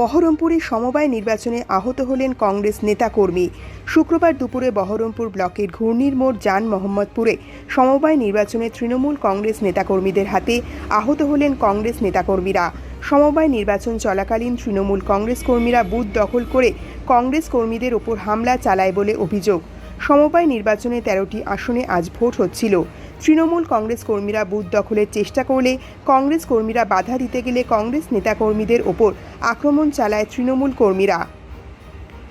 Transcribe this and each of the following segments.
বহরমপুরে সমবায় নির্বাচনে আহত হলেন কংগ্রেস নেতাকর্মী। শুক্রবার দুপুরে বহরমপুর ব্লকের ঘূর্ণির মোড় যান মোহাম্মদপুরে সমবায় নির্বাচনে তৃণমূল কংগ্রেস নেতাকর্মীদের হাতে আহত হলেন কংগ্রেস নেতাকর্মীরা। সমবায় নির্বাচন চলাকালীন তৃণমূল কংগ্রেস কর্মীরা বুথ দখল করে কংগ্রেস কর্মীদের ওপর হামলা চালায় বলে অভিযোগ। সমবায় নির্বাচনে তেরোটি আসনে আজ ভোট হচ্ছিল। তৃণমূল কংগ্রেস কর্মীরা বুথ দখলের চেষ্টা করলে কংগ্রেস কর্মীরা বাধা দিতে গেলে কংগ্রেস নেতাকর্মীদের ওপর আক্রমণ চালায় তৃণমূল কর্মীরা।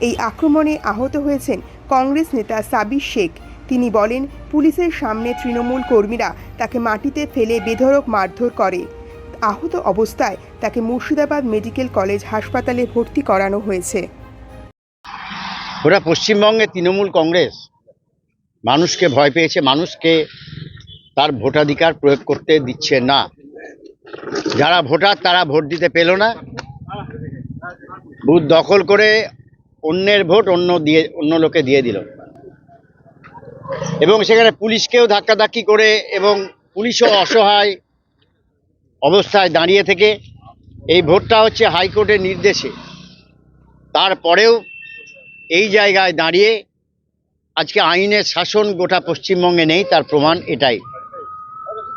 এই আক্রমণে আহত হয়েছেন কংগ্রেস নেতা সাবির শেখ। তিনি বলেন, পুলিশের সামনে তৃণমূল কর্মীরা তাকে মাটিতে ফেলে বেধড়ক মারধর করে। আহত অবস্থায় তাকে মুর্শিদাবাদ মেডিকেল কলেজ হাসপাতালে ভর্তি করানো হয়েছে। ওরা পশ্চিমবঙ্গে তৃণমূল কংগ্রেস। মানুষকে ভয় পেয়েছে, মানুষকে তার ভোটাধিকার প্রয়োগ করতে দিচ্ছে না। যারা ভোটার, তারা ভোট দিতে পেল না। বুথ দখল করে অন্যের ভোট অন্য দিয়ে, অন্য লোকে দিয়ে দিল। এবং সেখানে পুলিশকেও ধাক্কাধাক্কি করে এবং পুলিশও অসহায় অবস্থায় দাঁড়িয়ে থেকে। এই ভোটটা হচ্ছে হাইকোর্টের নির্দেশে। তারপরেও এই জায়গায় দাঁড়িয়ে আজকে আইনের শাসন গোটা পশ্চিমবঙ্গে নেই, তার প্রমাণ এটাই।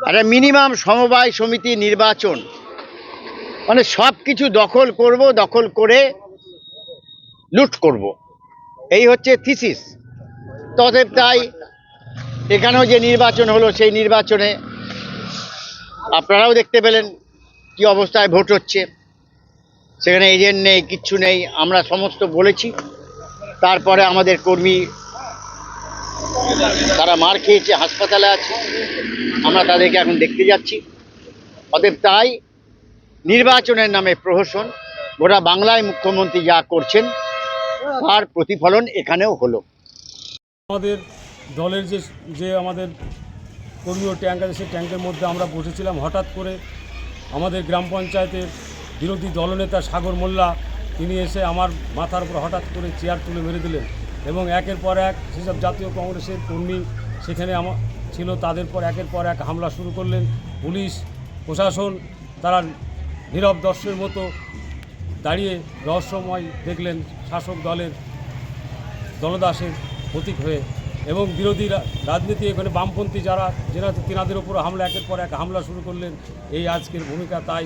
একটা মিনিমাম সমবায় সমিতি নির্বাচন মানে সব কিছু দখল করব, দখল করে লুট করব। এই হচ্ছে থিসিস তদেব তাই এখানেও যে নির্বাচন হলো, সেই নির্বাচনে আপনারাও দেখতে পেলেন কি অবস্থায় ভোট হচ্ছে। সেখানে এজেন্ট নেই, কিচ্ছু নেই, আমরা সমস্ত বলেছি। তারপরে আমাদের কর্মী, তারা মার খেয়েছে, হাসপাতালে আছে। আমরা তাদেরকে এখন দেখতে যাচ্ছি। অতএব তাই নির্বাচনের নামে প্রহসন, গোটা বাংলায় মুখ্যমন্ত্রী যা করছেন, তার প্রতিফলন এখানেও হলো। আমাদের দলের যে যে আমাদের কর্মীয় ট্যাঙ্ক আছে, সেই ট্যাঙ্কের মধ্যে আমরা বসেছিলাম। হঠাৎ করে আমাদের গ্রাম পঞ্চায়েতের বিরোধী দলনেতা সাগর মোল্লা তিনি এসে আমার মাথার উপর হঠাৎ করে চেয়ার তুলে মেরে দিলেন এবং একের পর এক সেসব জাতীয় কংগ্রেসের কর্মী সেখানে আমার ছিল। তাদের পর একের পর এক হামলা শুরু করলেন। পুলিশ, প্রশাসন, তারা নীরব দর্শের মতো দাঁড়িয়ে রহস্যময় দেখলেন শাসক দলের দলদাসের প্রতীক হয়ে এবং বিরোধী রাজনীতি এখানে বামপন্থী যারা যারা তিনাদের উপর হামলা, একের পর এক হামলা শুরু করলেন। এই আজকের ভূমিকা, তাই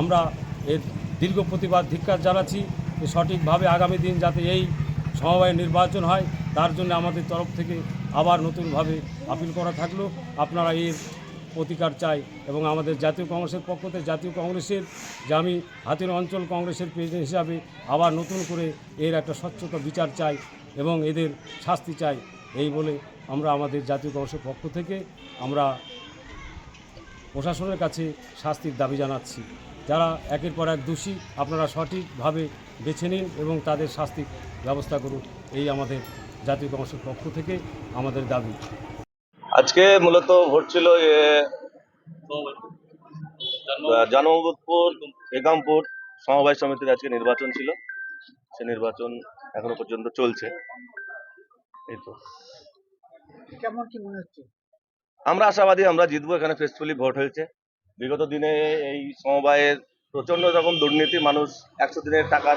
আমরা এর দীর্ঘ প্রতিবাদ ধিক্কার জানাচ্ছি যে সঠিকভাবে আগামী দিন যাতে এই সমবায় নির্বাচন হয়, তার জন্য আমাদের তরফ থেকে আবার নতুনভাবে আপিল করা থাকল। আপনারা এর প্রতিকার চাই এবং আমাদের জাতীয় কংগ্রেসের পক্ষ থেকে জাতীয় কংগ্রেসের যে আমি হাতির অঞ্চল কংগ্রেসের প্রেসিডেন্ট হিসাবে আবার নতুন করে এর একটা স্বচ্ছতা বিচার চাই এবং এদের শাস্তি চাই। এই বলে আমরা আমাদের জাতীয় কংগ্রেসের পক্ষ থেকে আমরা প্রশাসনের কাছে শাস্তির দাবি জানাচ্ছি। যারা একের পর এক দোষী আপনারা সঠিকভাবে বেছে নিন এবং তাদের শাস্তির ব্যবস্থা করুন। এই আমাদের জাতীয় কংগ্রেসের পক্ষ থেকে আমাদের দাবি। আজকে মূলত ভোট ছিল এ, জানমোদপুর একামপুর সমবায় সমিতির আজকে নির্বাচন ছিল। সে নির্বাচন এখনও পর্যন্ত চলছে। এই তো। কেমন কি মনে হচ্ছে? আমরা আশাবাদী আমরা জিতবো এখানে ফেসফুলি ভোট হয়েছে। বিগত দিনে এই সমবায়ের প্রচণ্ড রকম দুর্নীতি, মানুষ একশো দিনের টাকা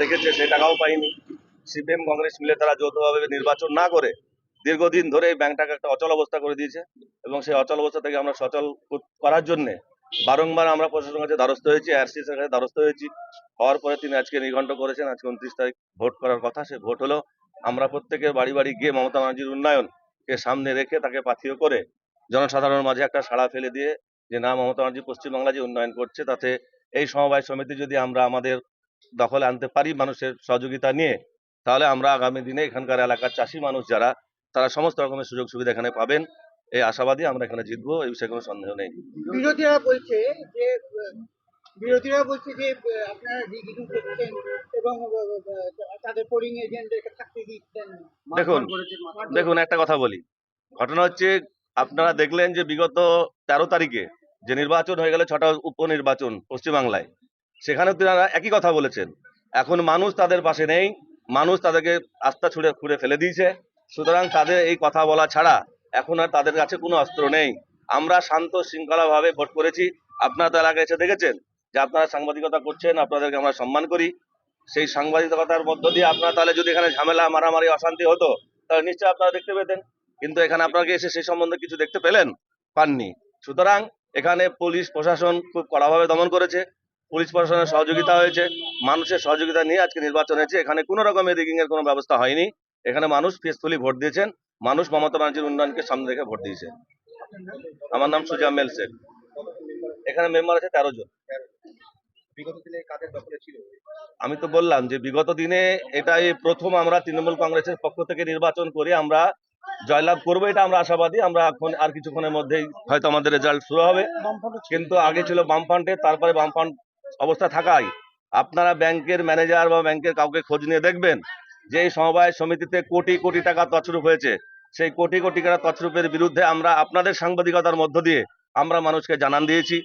রেখেছে, সেই টাকাও পায়নি। সিপিএম, কংগ্রেস মিলে তারা যৌথভাবে নির্বাচন না করে দীর্ঘদিন ধরে এই ব্যাংকটাকে একটা অচল অবস্থা করে দিয়েছে এবং সেই অচল অবস্থা থেকে আমরা সচল করার জন্য বারংবার আমরা প্রশাসনের কাছে দ্বারস্থ হয়েছি আরসিএস এর কাছে দ্বারস্থ হয়েছি। হওয়ার পরে তিনি আজকে নিঘণ্ট করেছেন, আজকে উনত্রিশ তারিখ ভোট করার কথা, সে ভোট হলো আমরা প্রত্যেকের বাড়ি বাড়ি গিয়ে মমতা ব্যানার্জির উন্নয়নকে সামনে রেখে তাকে পাথিও করে জনসাধারণের মাঝে একটা সাড়া ফেলে দিয়ে যে না মমতা ব্যানার্জি পশ্চিমবাংলা যে উন্নয়ন করছে তাতে এই সমবায় সমিতি যদি আমরা আমাদের দখলে আনতে পারি মানুষের সহযোগিতা নিয়ে তাহলে আমরা আগামী দিনে এখানকার এলাকার চাষি মানুষ যারা তারা সমস্ত রকমের সুযোগ সুবিধা এখানে পাবেন। এই আশাবাদী আমরা এখানে জিতবো এই বিষয়ে কোনো সন্দেহ নেই। বিরোধীরা বলছে যে বিরোধীরা বলছে যে আপনারা রিগিং করছেন এবং আহ, আহ, তাদের পোলিং এজেন্টদেরকে থাকতে দিচ্ছেন দেখুন দেখুন একটা কথা বলি। ঘটনা হচ্ছে আপনারা দেখলেন যে বিগত তেরো তারিখে যে নির্বাচন হয়ে গেল ছটা উপনির্বাচন পশ্চিমবাংলায় সেখানে তারা একই কথা বলেছেন। এখন মানুষ তাদের পাশে নেই, মানুষ তাদেরকে আস্থা ছুড়ে খুঁড়ে ফেলে দিয়েছে। সুতরাং তাদের এই কথা বলা ছাড়া এখন আর তাদের কাছে কোনো অস্ত্র নেই। আমরা শান্ত শৃঙ্খলা ভাবে ভোট করেছি। আপনারা তো এলাকায় এসে দেখেছেন যে আপনারা সাংবাদিকতা করছেন, আপনাদেরকে আমরা সম্মান করি। সেই সাংবাদিকতার মধ্য দিয়ে আপনারা তাহলে যদি এখানে ঝামেলা, মারামারি, অশান্তি হতো, তাহলে নিশ্চয়ই আপনারা দেখতে পেতেন। কিন্তু এখানে আপনাকে এসে সেই সম্বন্ধে কিছু দেখতে পেলেন? পাননি। সুতরাং এখানে পুলিশ প্রশাসন খুব কড়াভাবে দমন করেছে। পুলিশ প্রশাসনের সহযোগিতা হয়েছে। মানুষের সহযোগিতা নিয়ে আজকে নির্বাচন হয়েছে। এখানে কোনো রকমের রিগিং এর কোনো ব্যবস্থা হয়নি। এখানে মানুষ পিসফুলি ভোট দিয়েছেন। মানুষ মমতা ব্যানার্জির উন্নয়নকে সামনে রেখে ভোট দিয়েছে। আমার নাম সুজামেল শেখ। এখানে মেম্বার আছে তেরো জন। আমি তো বললাম যে বিগত দিনে এটাই প্রথম আমরা তৃণমূল কংগ্রেসের পক্ষ থেকে নির্বাচন করে আমরা জয়লাভ করব, এটা আমরা আশাবাদী। আমরা এখন আর কিছুক্ষণের মধ্যেই হয়তো আমাদের রেজাল্ট শুরু হবে। কিন্তু আগে ছিল বামফ্রন্টে, তারপরে বামফ্রন্ট অবস্থা থাকায় আপনারা ব্যাংকের ম্যানেজার বা ব্যাংকের কাউকে খোঁজ নিয়ে দেখবেন যে এই সমবায় সমিতিতে কোটি কোটি টাকা তছরূপ হয়েছে। সেই কোটি কোটি টাকা তছরূপের বিরুদ্ধে আমরা আপনাদের সাংবাদিকতার মধ্য দিয়ে আমরা মানুষকে জানান দিয়েছি।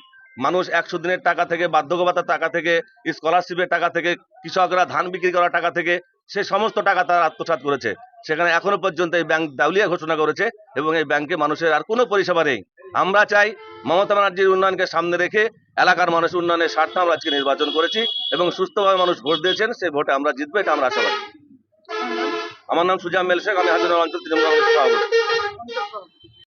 মানুষ একশো দিনের টাকা থেকে বার্ধক্য ভাতার টাকা থেকে স্কলারশিপের টাকা থেকে, কৃষকরা ধান বিক্রি করার টাকা থেকে, সে সমস্ত টাকা তারা আত্মসাৎ করেছে। সেখানে এখনও পর্যন্ত এই ব্যাংক দাউলিয়া ঘোষণা করেছে এবং এই ব্যাংকে মানুষের আর কোনো পরিষেবা নেই। আমরা চাই মমতা ব্যানার্জির উন্নয়নকে সামনে রেখে এলাকার মানুষ উন্নয়নের স্বার্থে আমরা আজকে নির্বাচন করেছি এবং সুস্থভাবে মানুষ ভোট দিয়েছেন, সেই ভোটে আমরা জিতবে, এটা আমরা আশাবাদী। আমার নাম সুজাম মেল শেখ আমি হাজার অঞ্চল তৃণমূল কংগ্রেস সভাপতি।